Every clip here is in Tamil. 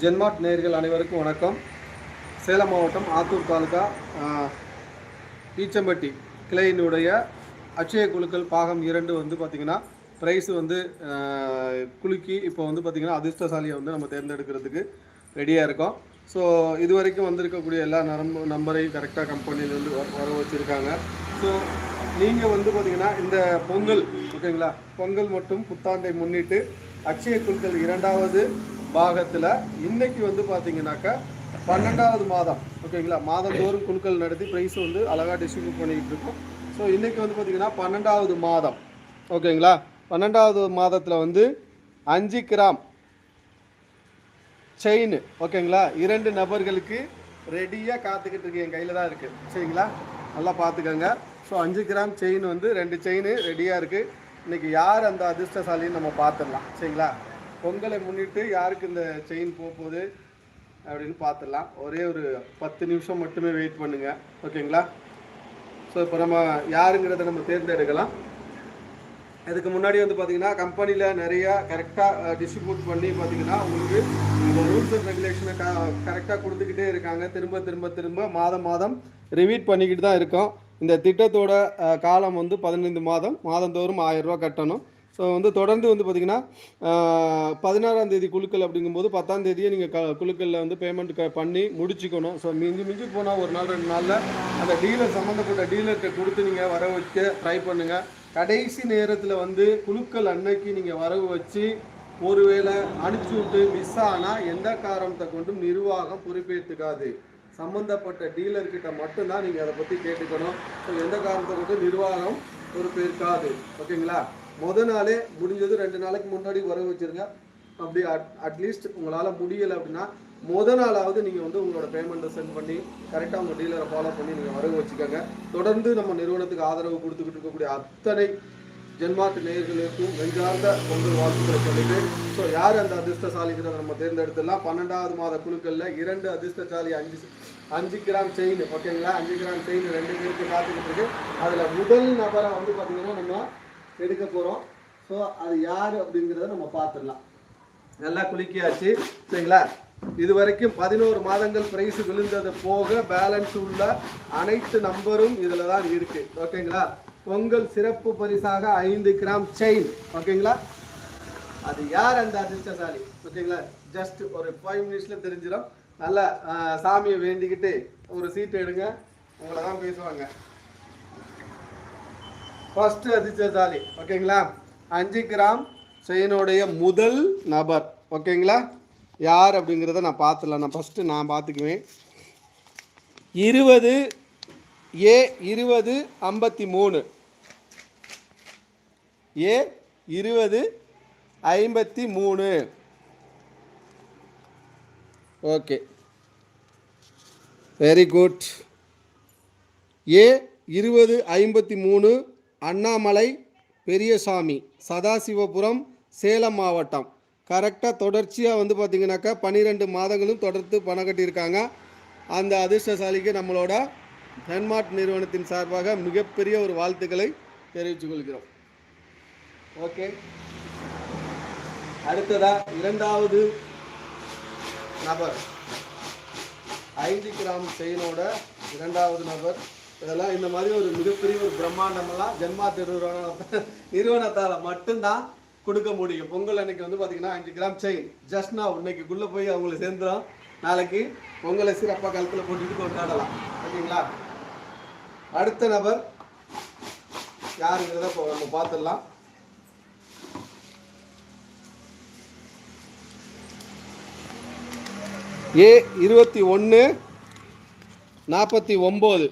ஜென்மாட் நேர்கள் அனைவருக்கும் வணக்கம். சேலம் மாவட்டம் ஆத்தூர் தாலுகா ஈச்சம்பட்டி கிளையினுடைய அட்சய குழுக்கள் பாகம் இரண்டு வந்து பார்த்திங்கன்னா ப்ரைஸ் வந்து குலுக்கி இப்போ வந்து பார்த்திங்கன்னா அதிர்ஷ்டசாலியை வந்து நம்ம தேர்ந்தெடுக்கிறதுக்கு ரெடியாக இருக்கோம். ஸோ இது வரைக்கும் வந்திருக்கக்கூடிய எல்லா நரம்பு நம்பரையும் கரெக்டாக கம்பெனிலேருந்து வர வச்சுருக்காங்க. ஸோ நீங்கள் வந்து பார்த்தீங்கன்னா இந்த பொங்கல் ஓகேங்களா பொங்கல் மற்றும் புத்தாண்டை முன்னிட்டு அட்சய குழுக்கள் இரண்டாவது பாகத்தில் இன்னைக்கு வந்து பார்த்தீங்கன்னாக்கா பன்னெண்டாவது மாதம் ஓகேங்களா? மாதந்தோறும் குழுக்கள் நடத்தி ப்ரைஸ் வந்து அழகாக டிஸ்ட்ரிபியூட் பண்ணிக்கிட்டு இருக்கோம். ஸோ இன்றைக்கி வந்து பார்த்திங்கன்னா பன்னெண்டாவது மாதம் ஓகேங்களா? பன்னெண்டாவது மாதத்தில் வந்து அஞ்சு கிராம் செயின் ஓகேங்களா? இரண்டு நபர்களுக்கு ரெடியாக காத்துக்கிட்டு இருக்கு என் கையில் தான் இருக்குது சரிங்களா? நல்லா பார்த்துக்கோங்க ஸோ அஞ்சு கிராம் செயின் வந்து ரெண்டு செயின் ரெடியாக இருக்குது இன்றைக்கி யார் அந்த அதிர்ஷ்டசாலின்னு நம்ம பார்த்துடலாம் சரிங்களா? பொங்கலை முன்னிட்டு யாருக்கு இந்த செயின் போக போகுது அப்படின்னு பார்த்துடலாம். ஒரே ஒரு பத்து நிமிஷம் மட்டுமே வெயிட் பண்ணுங்கள் ஓகேங்களா? ஸோ இப்போ நம்ம யாருங்கிறத நம்ம தேர்ந்தெடுக்கலாம். இதுக்கு முன்னாடி வந்து பார்த்தீங்கன்னா கம்பெனியில் நிறையா கரெக்டாக டிஸ்ட்ரிபியூட் பண்ணி பார்த்தீங்கன்னா உங்களுக்கு இந்த ரூல்ஸ் அண்ட் ரெகுலேஷனை க கரெக்டாக கொடுத்துக்கிட்டே இருக்காங்க. திரும்ப திரும்ப திரும்ப மாதம் மாதம் ரிவீட் பண்ணிக்கிட்டு தான் இருக்கோம். இந்த திட்டத்தோட காலம் வந்து பதினைந்து மாதம். மாதந்தோறும் ஆயிரம் ரூபா கட்டணும். ஸோ வந்து தொடர்ந்து வந்து பார்த்தீங்கன்னா பதினாறாம் தேதி குழுக்கள் அப்படிங்கும்போது பத்தாம் தேதியே நீங்கள் க குழுக்களில் வந்து பேமெண்ட் க பண்ணி முடிச்சுக்கணும். ஸோ மிஞ்சி மிஞ்சி போனால் ஒரு நாள் ரெண்டு நாளில் அந்த டீலர் சம்மந்தப்பட்ட டீலர்கிட்ட கொடுத்து நீங்கள் வர வைக்க ட்ரை பண்ணுங்கள் கடைசி நேரத்தில் வந்து குழுக்கள் அன்னைக்கு நீங்கள் வரவு வச்சு ஒருவேளை அனுப்பிச்சி விட்டு மிஸ் ஆனால் எந்த காரணத்தை கொண்டும் நிர்வாகம் பொறுப்பேற்றுக்காது சம்மந்தப்பட்ட டீலர்கிட்ட மட்டும்தான் நீங்கள் அதை பற்றி கேட்டுக்கணும். ஸோ எந்த காரணத்தை கொண்டும் நிர்வாகம் பொறுப்பேற்காது. ஓகேங்களா முத நாளே முடிஞ்சது ரெண்டு நாளைக்கு முன்னாடி வரவு வச்சிருங்க. அப்படி அட்லீஸ்ட் உங்களால் முடியலை அப்படின்னா முத நாளாவது நீங்கள் வந்து உங்களோட பேமெண்ட்டை சென்ட் பண்ணி கரெக்டாக உங்கள் டீலரை ஃபாலோ பண்ணி நீங்கள் வரவு வச்சுக்கோங்க. தொடர்ந்து நம்ம நிறுவனத்துக்கு ஆதரவு கொடுத்துக்கிட்டு இருக்கக்கூடிய அத்தனை ஜென்மாட்டு நேயர்களுக்கும் நெஞ்சார்ந்த பொங்கல் வாழ்த்துக்களை சொல்லிட்டு ஸோ யார் அந்த அதிர்ஷ்டசாலிங்கிறத நம்ம தேர்ந்தெடுத்துலாம் பன்னெண்டாவது மாத குழுக்களில் இரண்டு அதிர்ஷ்டசாலி அஞ்சு அஞ்சு கிராம் செயின் ஓகேங்களா அஞ்சு கிராம் செயின் ரெண்டு பேருக்கு காத்துக்கிட்டு இருக்கு. அதில் முதல் நபரை வந்து பார்த்தீங்கன்னா நம்ம எடுக்க போகிறோம் ஸோ அது யார் அப்படிங்கிறத நம்ம பார்த்துடலாம். நல்லா குலுக்கியாச்சு. சரிங்களா? இது வரைக்கும் பதினோரு மாதங்கள் பிரைஸ் விழுந்தது போக பேலன்ஸ் உள்ள அனைத்து நம்பரும் இதில் தான் இருக்கு. ஓகேங்களா பொங்கல் சிறப்பு பரிசாக ஐந்து கிராம் செயின் ஓகேங்களா அது யார் அந்த அதிர்ஷ்டசாலி? ஓகேங்களா ஜஸ்ட் ஒரு ஃபைவ் மினிட்ஸில் தெரிஞ்சிடும். நல்லா சாமியை வேண்டிக்கிட்டு ஒரு சீட் எடுங்க. உங்களை தான் பேசுவாங்க. ஃபஸ்ட்டு அதிர்ஷ்டசாலி ஓகேங்களா அஞ்சு கிராம் செயினுடைய முதல் நபர். ஓகேங்களா யார் அப்படிங்கிறத நான் பார்த்துடலாம். நான் ஃபஸ்ட்டு நான் பார்த்துக்குவேன். இருபது ஏ இருபது ஐம்பத்தி மூணு. ஏ இருபது ஐம்பத்தி மூணு. ஓகே வெரி குட் ஏ இருபது ஐம்பத்தி மூணு. அண்ணாமலை பெரியசாமி சதாசிவபுரம் சேலம் மாவட்டம். கரெக்டாக தொடர்ச்சியாக வந்து பார்த்தீங்கன்னாக்கா பன்னிரெண்டு மாதங்களும் தொடர்ந்து பணம் கட்டியிருக்காங்க. அந்த அதிர்ஷ்டசாலிக்கு நம்மளோட ஹென்மார்ட் நிறுவனத்தின் சார்பாக மிகப்பெரிய ஒரு வாழ்த்துக்களை தெரிவித்துக் கொள்கிறோம். ஓகே அடுத்ததாக இரண்டாவது நபர். ஐந்து கிராம் செயினோட இரண்டாவது நபர். இதெல்லாம் இந்த மாதிரி ஒரு மிகப்பெரிய ஒரு பிரம்மாண்டமெல்லாம் ஜென்மா திருவிழா நிறுவனத்தால் மட்டும்தான் கொடுக்க முடியும். பொங்கல் அன்னைக்கு வந்து பார்த்தீங்கன்னா அஞ்சு கிராம் செயின் ஜஸ்ட் நான் இன்னைக்குள்ளே போய் அவங்களை சேர்ந்துடும் நாளைக்கு பொங்கலை சிறப்பாக கழுத்தில் போட்டுட்டு கொண்டாடலாம். ஓகேங்களா அடுத்த நபர் யாருங்கிறத நம்ம பார்த்துடலாம். ஏ இருபத்தி ஒன்று நாற்பத்தி ஒம்பது.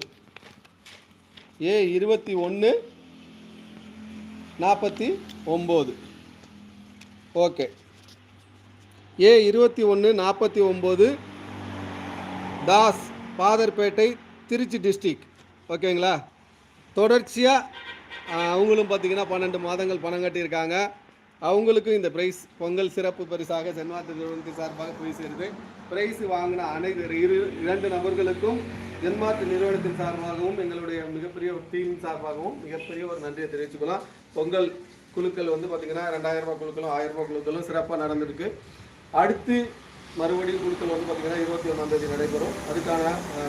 ஏ இருபத்தி ஒன்று நாற்பத்தி ஒம்பது. ஓகே. ஏ இருபத்தி ஒன்று நாற்பத்தி ஒம்பது தாஸ் பாதர்பேட்டை திருச்சி டிஸ்ட்ரிக். ஓகேங்களா? தொடர்ச்சியாக அவங்களும் பார்த்தீங்கன்னா பன்னெண்டு மாதங்கள் பணம் கட்டியிருக்காங்க. அவங்களுக்கும் இந்த ப்ரைஸ் பொங்கல் சிறப்பு பரிசாக சென்வாத்து நிறுவனத்தின் சார்பாக போய் சேருது. ப்ரைஸ் வாங்கின அனைத்து இரு இரண்டு நபர்களுக்கும் ஜென்மார்ட் நிறுவனத்தின் சார்பாகவும் எங்களுடைய மிகப்பெரிய ஒரு டீம் சார்பாகவும் மிகப்பெரிய ஒரு நன்றியை தெரிவிச்சுக்கலாம் பொங்கல் குழுக்கள் வந்து பார்த்தீங்கன்னா ரெண்டாயிரம் ரூபாய் குழுக்களும் ஆயிரம் ரூபாய் குழுக்களும் சிறப்பாக நடந்திருக்கு. அடுத்து மறுபடியும் குழுக்கள் வந்து பார்த்தீங்கன்னா இருபத்தி ஒன்றாந்தேதி நடைபெறும். அதுக்கான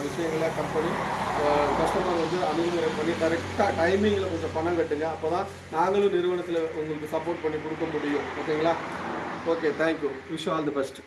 விஷயங்களை கம்பெனி கஸ்டமர் வந்து அணுகுமுறை பண்ணி கரெக்டாக டைமிங்கில் கொஞ்சம் பணம் கட்டுங்க. அப்போ தான் நாங்களும் நிறுவனத்தில் உங்களுக்கு சப்போர்ட் பண்ணி கொடுக்க முடியும். ஓகேங்களா? Okay thank you wish all the best